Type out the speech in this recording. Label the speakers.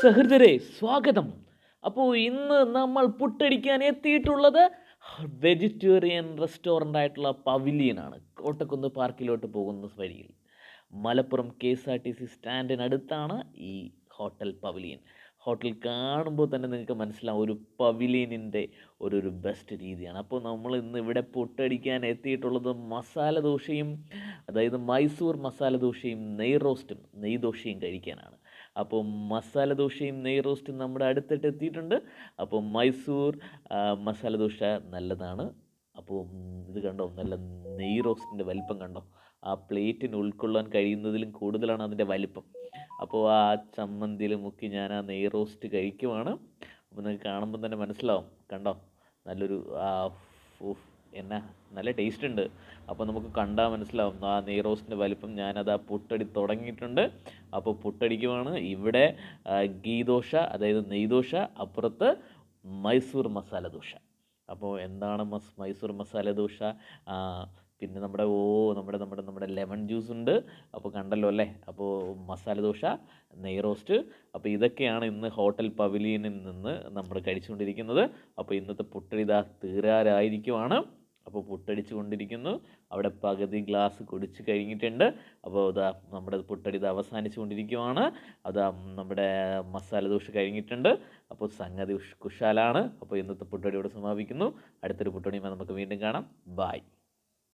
Speaker 1: സഹൃദരെ സ്വാഗതം. അപ്പോൾ ഇന്ന് നമ്മൾ പുട്ടടിക്കാൻ എത്തിയിട്ടുള്ളത് വെജിറ്റേറിയൻ റെസ്റ്റോറന്റ് ആയിട്ടുള്ള പവിലിയനാണ്. കോട്ടക്കുന്ന് പാർക്കിലോട്ട് പോകുന്ന വഴിയിൽ. Malappuram K S R T C സ്റ്റാൻഡിനടുത്താണ് ഈ ഹോട്ടൽ പവിലിയൻ. ഹോട്ടൽ കാണുമ്പോൾ തന്നെ നിങ്ങൾക്ക് മനസ്സിലാവും ഒരു പവിലിയനിന്റെ ഒരു ഒരു ബെസ്റ്റ് രീതിയാണ്. അപ്പോൾ നമ്മൾ ഇന്ന് ഇവിടെ പൊട്ടടിക്കാൻ എത്തിയിട്ടുള്ളത് മസാല ദോശയും അതായത് മൈസൂർ മസാല ദോശയും നെയ് റോസ്റ്റും നെയ് ദോശയും കഴിക്കാനാണ്. അപ്പോൾ മസാല ദോശയും നെയ് റോസ്റ്റും നമ്മുടെ അടുത്തിട്ട് എത്തിയിട്ടുണ്ട്. അപ്പോൾ മൈസൂർ മസാല ദോശ നല്ലതാണ്. അപ്പോൾ ഇത് കണ്ടോ നല്ല നെയ് റോസ്റ്റിന്റെ വലിപ്പം കണ്ടോ? ആ പ്ലേറ്റിന് ഉൾക്കൊള്ളാൻ കഴിയുന്നതിലും കൂടുതലാണ് അതിന്റെ വലിപ്പം. അപ്പോൾ ആ ചമ്മന്തിയിലുമൊക്കെ മുക്കി ഞാൻ ആ നെയ് റോസ്റ്റ് കഴിക്കുവാണ്. അപ്പോൾ നിങ്ങൾക്ക് കാണുമ്പോൾ തന്നെ മനസ്സിലാവും. കണ്ടോ? നല്ലൊരു ആ എന്നാ നല്ല ടേസ്റ്റ് ഉണ്ട്. അപ്പോൾ നമുക്ക് കണ്ടാൽ മനസ്സിലാവും. ആ നെയ് റോസ്റ്റിന്റെ വലിപ്പം ഞാനത് ആ പുട്ടടി തുടങ്ങിയിട്ടുണ്ട്. അപ്പോൾ പുട്ടടിക്കുവാണ് ഇവിടെ ഗീ ദോശ അതായത് നെയ് ദോശ അപ്പുറത്ത് മൈസൂർ മസാല ദോശ. അപ്പോൾ എന്താണ് മസ് മൈസൂർ മസാല ദോശ? പിന്നെ നമ്മുടെ ഓ നമ്മുടെ നമ്മുടെ നമ്മുടെ ലെമൺ ജ്യൂസ് ഉണ്ട്. അപ്പോൾ കണ്ടല്ലോ അല്ലേ? അപ്പോൾ മസാല ദോശ നെയ് റോസ്റ്റ് അപ്പോൾ ഇതൊക്കെയാണ് ഇന്ന് ഹോട്ടൽ പവിലിയനിൽ നിന്ന് നമ്മൾ കഴിച്ചുകൊണ്ടിരിക്കുന്നത്. അപ്പോൾ ഇന്നത്തെ പുട്ടടി ഇതാ തീരാറായിരിക്കുവാണ്. അപ്പോൾ പുട്ടടിച്ചു കൊണ്ടിരിക്കുന്നു. അവിടെ പകുതി ഗ്ലാസ് കുടിച്ച് കഴിഞ്ഞിട്ടുണ്ട്. അപ്പോൾ ഇതാ നമ്മുടെ പുട്ടടി ഇത് അവസാനിച്ചു കൊണ്ടിരിക്കുവാണ്. അതാ നമ്മുടെ മസാല ദോശ കഴിഞ്ഞിട്ടുണ്ട്. അപ്പോൾ സംഗതി കുശാലാണ്. അപ്പോൾ ഇന്നത്തെ പുട്ടടി ഇവിടെ സമാപിക്കുന്നു. അടുത്തൊരു പുട്ടടിയുമായി നമുക്ക് വീണ്ടും കാണാം. ബായ്